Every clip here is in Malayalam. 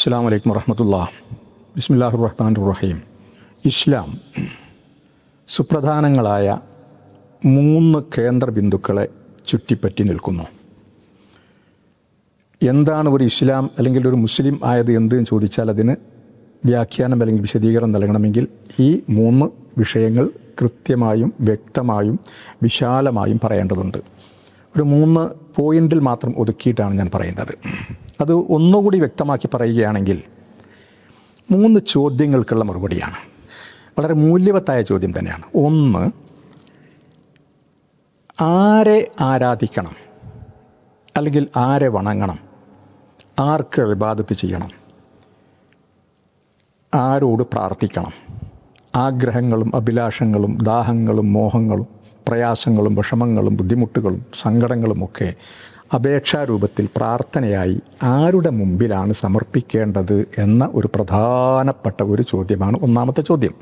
അസ്സാം വലൈക്കും വറഹമത്തുള്ള ബിസ്മില്ലാഹു റഹ്മാൻ റഹീം ഇസ്ലാം സുപ്രധാനങ്ങളായ മൂന്ന് കേന്ദ്ര ബിന്ദുക്കളെ ചുറ്റിപ്പറ്റി നിൽക്കുന്നു. എന്താണ് ഒരു ഇസ്ലാം അല്ലെങ്കിൽ ഒരു മുസ്ലിം ആയത് എന്ത് എന്ന് ചോദിച്ചാൽ അതിന് വ്യാഖ്യാനം അല്ലെങ്കിൽ വിശദീകരണം നൽകണമെങ്കിൽ ഈ മൂന്ന് വിഷയങ്ങൾ കൃത്യമായും വ്യക്തമായും വിശാലമായും പറയേണ്ടതുണ്ട്. ഒരു മൂന്ന് പോയിന്റിൽ മാത്രം ഒതുക്കിയിട്ടാണ് ഞാൻ പറയുന്നത്. അത് ഒന്നുകൂടി വ്യക്തമാക്കി പറയുകയാണെങ്കിൽ മൂന്ന് ചോദ്യങ്ങൾക്കുള്ള മറുപടിയാണ്. വളരെ മൂല്യവത്തായ ചോദ്യം തന്നെയാണ്. ഒന്ന് ആരെ ആരാധിക്കണം? അല്ലെങ്കിൽ ആരെ വണങ്ങണം? ആർക്ക് വിവാദത്ത് ചെയ്യണം? ആരോട് പ്രാർത്ഥിക്കണം? ആഗ്രഹങ്ങളും അഭിലാഷങ്ങളും ദാഹങ്ങളും മോഹങ്ങളും പ്രയാസങ്ങളും വിഷമങ്ങളും ബുദ്ധിമുട്ടുകളും സങ്കടങ്ങളും ഒക്കെ അപേക്ഷാരൂപത്തിൽ പ്രാർത്ഥനയായി ആരുടെ മുമ്പിലാണ് സമർപ്പിക്കേണ്ടത് എന്ന ഒരു പ്രധാനപ്പെട്ട ഒരു ചോദ്യമാണ് ഒന്നാമത്തെ ചോദ്യം.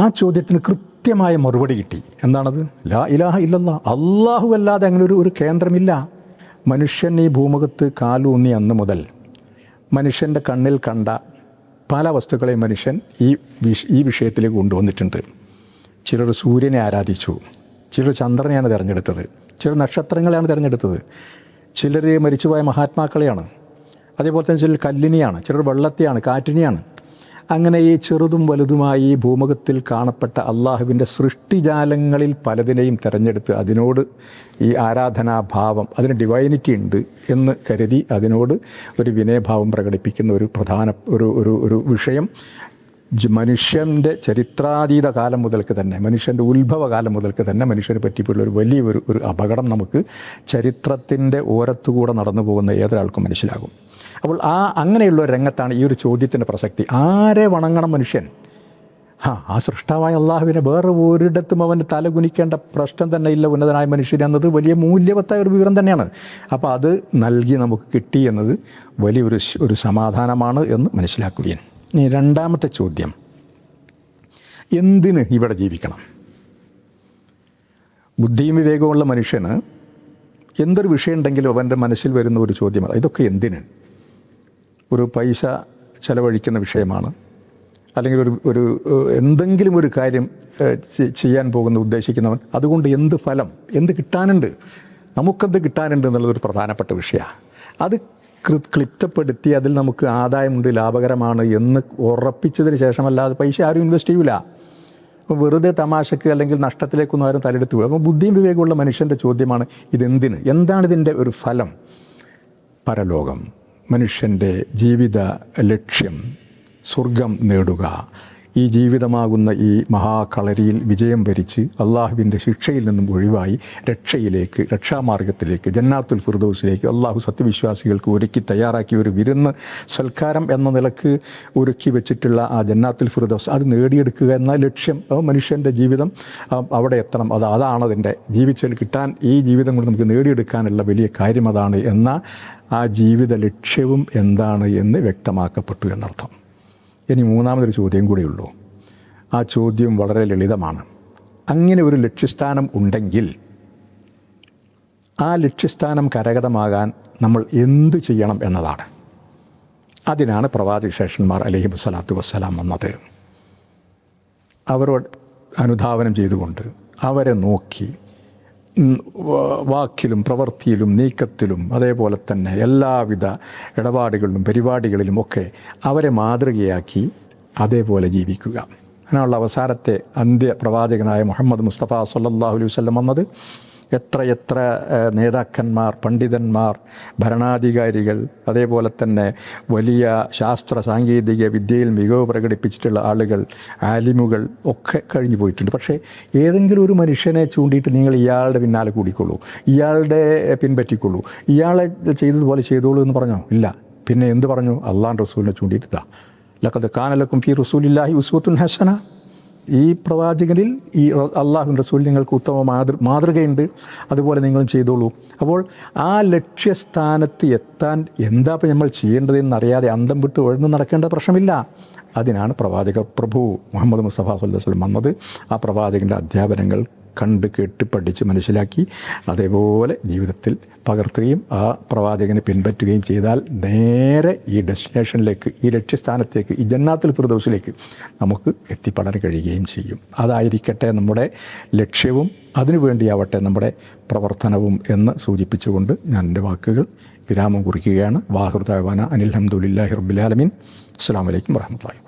ആ ചോദ്യത്തിന് കൃത്യമായ മറുപടി കിട്ടി. എന്താണത്? ലാ ഇലാഹ ഇല്ലെന്ന അള്ളാഹു അല്ലാതെ അങ്ങനെ ഒരു ഒരു കേന്ദ്രമില്ല. മനുഷ്യൻ ഈ ഭൂമുഖത്ത് കാലൂന്നി അന്ന് മുതൽ മനുഷ്യന്റെ കണ്ണിൽ കണ്ട പല വസ്തുക്കളെയും മനുഷ്യൻ ഈ ഈ വിഷയത്തിലേക്ക് കൊണ്ടുവന്നിട്ടുണ്ട്. ചിലർ സൂര്യനെ ആരാധിച്ചു. ചിലർ ചന്ദ്രനെയാണ് തിരഞ്ഞെടുത്തത്. ചിലർ നക്ഷത്രങ്ങളെയാണ് തിരഞ്ഞെടുത്തത്. ചിലർ മരിച്ചുപോയ മഹാത്മാക്കളെയാണ്. അതേപോലെ തന്നെ ചിലർ കല്ലിനെയാണ് ചിലർ വെള്ളത്തെയാണ് കാറ്റിനെയാണ്. അങ്ങനെ ഈ ചെറുതും വലുതുമായി ഭൂമുഖത്തിൽ കാണപ്പെട്ട അള്ളാഹുവിന്റെ സൃഷ്ടിജാലങ്ങളിൽ പലതിനെയും തിരഞ്ഞെടുത്ത് അതിനോട് ഈ ആരാധനാഭാവം അതിന് ഡിവൈനിറ്റി ഉണ്ട് എന്ന് കരുതി അതിനോട് ഒരു വിനയഭാവം പ്രകടിപ്പിക്കുന്ന ഒരു പ്രധാന ഒരു ഒരു ഒരു വിഷയം മനുഷ്യന്റെ ചരിത്രാതീത കാലം മുതൽക്ക് തന്നെ മനുഷ്യന്റെ ഉത്ഭവകാലം മുതൽക്ക് തന്നെ മനുഷ്യനെ പറ്റിയിട്ടുള്ള ഒരു വലിയ ഒരു അപകടം നമുക്ക് ചരിത്രത്തിന്റെ ഓരത്തുകൂടെ നടന്നു പോകുന്ന ഏതൊരാൾക്കും മനസ്സിലാകും. അപ്പോൾ ആ അങ്ങനെയുള്ള രംഗത്താണ് ഈ ഒരു ചോദ്യത്തിന്റെ പ്രസക്തി. ആരെ വണങ്ങണം മനുഷ്യൻ? ആ ആ സൃഷ്ടാവായ അള്ളാഹുവിനെ വേറെ ഒരിടത്തും അവന് തലകുനിക്കേണ്ട പ്രശ്നം തന്നെ ഇല്ല ഉന്നതനായ മനുഷ്യൻ എന്നത് വലിയ മൂല്യവത്തായ ഒരു വിവരം തന്നെയാണ്. അപ്പോൾ അത് നൽകി നമുക്ക് കിട്ടി എന്നത് വലിയൊരു ഒരു സമാധാനമാണ് എന്ന് മനസ്സിലാക്കുകയും ഇനി രണ്ടാമത്തെ ചോദ്യം. എന്തിന് ഇവിടെ ജീവിക്കണം? ബുദ്ധിയും വിവേകമുള്ള മനുഷ്യന് എന്തൊരു വിഷയം ഉണ്ടെങ്കിലും അവന്റെ മനസ്സിൽ വരുന്ന ഒരു ചോദ്യമാണ് ഇതൊക്കെ എന്തിന്? ഒരു പൈസ ചെലവഴിക്കുന്ന വിഷയമാണ് അല്ലെങ്കിൽ ഒരു ഒരു എന്തെങ്കിലും ഒരു കാര്യം ചെയ്യാൻ പോകുന്ന ഉദ്ദേശിക്കുന്നവൻ അതുകൊണ്ട് എന്ത് ഫലം എന്ത് കിട്ടാനുണ്ട്? നമുക്കെന്ത് കിട്ടാനുണ്ട് എന്നുള്ളതൊരു പ്രധാനപ്പെട്ട വിഷയമാണ്. അത് ക്ലിപ്തപ്പെടുത്തി അതിൽ നമുക്ക് ആദായമുണ്ട് ലാഭകരമാണ് എന്ന് ഉറപ്പിച്ചതിന് ശേഷമല്ലാതെ പൈസ ആരും ഇൻവെസ്റ്റ് ചെയ്യൂല. അപ്പോൾ വെറുതെ തമാശക്ക് അല്ലെങ്കിൽ നഷ്ടത്തിലേക്കൊന്നും ആരും തലെടുത്ത് അപ്പോൾ ബുദ്ധിയും വിവേകമുള്ള മനുഷ്യന്റെ ചോദ്യമാണ് ഇതെന്തിന്? എന്താണ് ഇതിന്റെ ഒരു ഫലം? പരലോകം മനുഷ്യന്റെ ജീവിത ലക്ഷ്യം സ്വർഗം നേടുക. ഈ ജീവിതമാകുന്ന ഈ മഹാകളരിയിൽ വിജയം വരിച്ച് അള്ളാഹുവിന്റെ ശിക്ഷയിൽ നിന്നും ഒഴിവായി രക്ഷയിലേക്ക് രക്ഷാമാർഗത്തിലേക്ക് ജന്നാത്തുൽ ഫിർദൗസിലേക്ക് അള്ളാഹു സത്യവിശ്വാസികൾക്ക് ഒരുക്കി തയ്യാറാക്കിയ ഒരു വിരുന്ന് സൽക്കാരം എന്ന നിലയ്ക്ക് ഒരുക്കി വെച്ചിട്ടുള്ള ആ ജന്നാത്തുൽ ഫിർദൗസ് അത് നേടിയെടുക്കുക എന്ന ലക്ഷ്യം മനുഷ്യന്റെ ജീവിതം അവിടെ എത്തണം. അത് അതാണ് അതിന്റെ ജീവിച്ചാൽ കിട്ടാൻ ഈ ജീവിതം കൊണ്ട് നമുക്ക് നേടിയെടുക്കാനുള്ള വലിയ കാര്യം അതാണ് എന്ന ആ ജീവിത ലക്ഷ്യവും എന്താണ് എന്ന് വ്യക്തമാക്കപ്പെട്ടു എന്നർത്ഥം. ഇനി മൂന്നാമതൊരു ചോദ്യം കൂടിയുള്ളൂ ആ ചോദ്യം വളരെ ലളിതമാണ്. അങ്ങനെ ഒരു ലക്ഷ്യസ്ഥാനം ഉണ്ടെങ്കിൽ ആ ലക്ഷ്യസ്ഥാനം കരഗതമാകാൻ നമ്മൾ എന്ത് ചെയ്യണം എന്നതാണ്. അതിനാണ് പ്രവാചക ശേഷന്മാർ അലഹി വസ്സലാത്തു വസ്സലാം വന്നത്. അവരോട് അനുധാവനം ചെയ്തുകൊണ്ട് അവരെ നോക്കി വാക്കിലും പ്രവൃത്തിയിലും നീക്കത്തിലും അതേപോലെ തന്നെ എല്ലാവിധ ഇടപാടുകളിലും പരിപാടികളിലും ഒക്കെ അവരെ മാതൃകയാക്കി അതേപോലെ ജീവിക്കുക. അങ്ങനെയുള്ള അവസാനത്തെ അന്ത്യ പ്രവാചകനായ മുഹമ്മദ് മുസ്തഫ സല്ലല്ലാഹു അലൈഹി വസല്ലം വന്നത് എത്ര എത്ര നേതാക്കന്മാർ പണ്ഡിതന്മാർ ഭരണാധികാരികൾ അതേപോലെ തന്നെ വലിയ ശാസ്ത്ര സാങ്കേതിക വിദ്യയിൽ മികവ് പ്രകടിപ്പിച്ചിട്ടുള്ള ആളുകൾ ആലിമുകൾ ഒക്കെ കഴിഞ്ഞു പോയിട്ടുണ്ട്. പക്ഷേ ഏതെങ്കിലും ഒരു മനുഷ്യനെ ചൂണ്ടിയിട്ട് നിങ്ങൾ ഇയാളുടെ പിന്നാലെ കൂടിക്കൊള്ളൂ ഇയാളുടെ പിൻപറ്റിക്കൊള്ളൂ. ഇയാളെ ചെയ്തതുപോലെ ചെയ്തോളൂ എന്ന് പറഞ്ഞോ? ഇല്ല. പിന്നെ എന്ത് പറഞ്ഞു? അള്ളാൻ റസൂലിനെ ചൂണ്ടിയിട്ട് ഇതാ. ലക്കത് കാനലക്കും ഫി റസൂലില്ലാഹി ഉസ്വത്തുൻ ഹസന. ഈ പ്രവാചകനിൽ ഈ അള്ളാഹു റസൂൽ നിങ്ങൾക്ക് ഉത്തമ മാതൃ മാതൃകയുണ്ട്. അതുപോലെ നിങ്ങളും ചെയ്തോളൂ. അപ്പോൾ ആ ലക്ഷ്യസ്ഥാനത്ത് എത്താൻ എന്താ ഇപ്പം നമ്മൾ ചെയ്യേണ്ടതെന്ന് അറിയാതെ അന്തം വിട്ട് ഒഴിഞ്ഞു നടക്കേണ്ട പ്രശ്നമില്ല. അതിനാണ് പ്രവാചക പ്രഭു മുഹമ്മദ് മുസ്തഫ സല്ലു വന്നത്. ആ പ്രവാചകന്റെ അധ്യാപനങ്ങൾ കണ്ട് കേട്ട് പഠിച്ച് മനസ്സിലാക്കി അതേപോലെ ജീവിതത്തിൽ പകർത്തുകയും ആ പ്രവാചകനെ പിൻപറ്റുകയും ചെയ്താൽ നേരെ ഈ ഡെസ്റ്റിനേഷനിലേക്ക് ഈ ലക്ഷ്യസ്ഥാനത്തേക്ക് ഈ ജന്നാത്തിൽ ഫിർദൗസിലേക്ക് നമുക്ക് എത്തിപ്പെടാൻ കഴിയുകയും ചെയ്യും. അതായിരിക്കട്ടെ നമ്മുടെ ലക്ഷ്യവും അതിനുവേണ്ടിയാവട്ടെ നമ്മുടെ പ്രവർത്തനവും എന്ന് സൂചിപ്പിച്ചുകൊണ്ട് ഞാൻ എന്റെ വാക്കുകൾ വിരാമം കുറിക്കുകയാണ്. വാഹൃദാന അനിൽ ഹംദുലില്ലാഹി റബ്ബുലാലമീൻ അസ്സാം വലൈക്കും വർഹമത്തുള്ളാഹി